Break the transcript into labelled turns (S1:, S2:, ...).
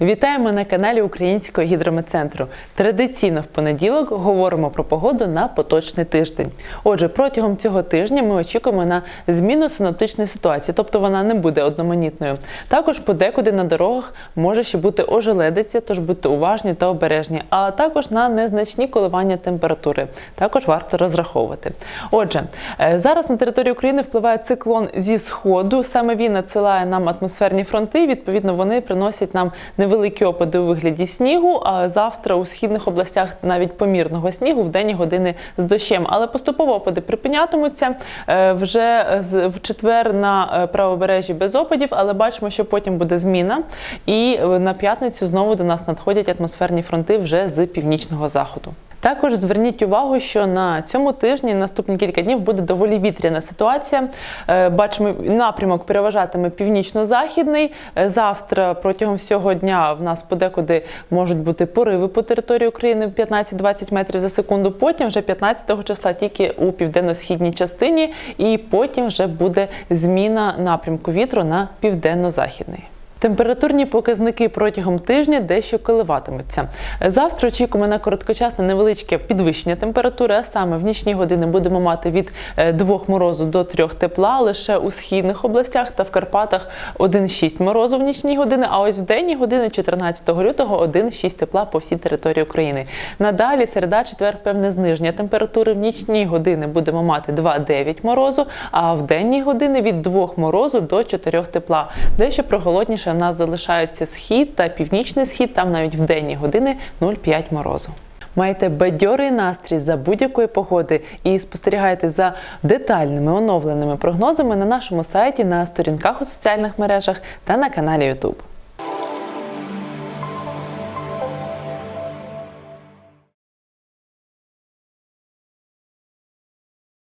S1: Вітаємо на каналі Українського гідрометцентру. Традиційно в понеділок говоримо про погоду на поточний тиждень. Отже, протягом цього тижня ми очікуємо на зміну синоптичної ситуації, тобто вона не буде одноманітною. Також подекуди на дорогах може ще бути ожеледиця, тож будьте уважні та обережні, а також на незначні коливання температури. Також варто розраховувати. Отже, е, зараз на території України впливає циклон зі сходу. Саме він надсилає нам атмосферні фронти. Відповідно, вони приносять нам невеликі опади у вигляді снігу. А завтра у східних областях навіть помірного снігу в денні години з дощем. Але поступово опади припинятимуться Е, вже в четвер на е, правобережжі без опадів, але бачимо, що потім буде зміна. І е, на п'ятницю знову до нас надходять атмосферні фронти вже з північного заходу. Також зверніть увагу, що на цьому тижні наступні кілька днів буде доволі вітряна ситуація. Е, Бачимо, напрямок переважатиме північно-західний. Е, Завтра протягом всього дня в нас подекуди можуть бути пориви по території України 15-20 метрів за секунду. Потім вже 15 числа тільки у південно-східній частині, і потім вже буде зміна напрямку вітру на південно-західний. Температурні показники протягом тижня дещо коливатимуться. Завтра очікуємо на короткочасне невеличке підвищення температури, а саме в нічні години будемо мати від 2 морозу до 3 тепла лише у східних областях та в Карпатах 1,6 морозу в нічні години. А ось в денні години 14 лютого 1,6 тепла по всій території України. Надалі середа, четвер, певне зниження температури. В нічні години будемо мати 2,9 морозу, а в денні години від 2 морозу до 4 тепла. Дещо проголодніше у нас залишаються схід та північний схід, там навіть в денні години 0,5 морозу. Маєте бадьорий настрій за будь-якої погоди і спостерігайте за детальними оновленими прогнозами на нашому сайті, на сторінках у соціальних мережах та на каналі YouTube.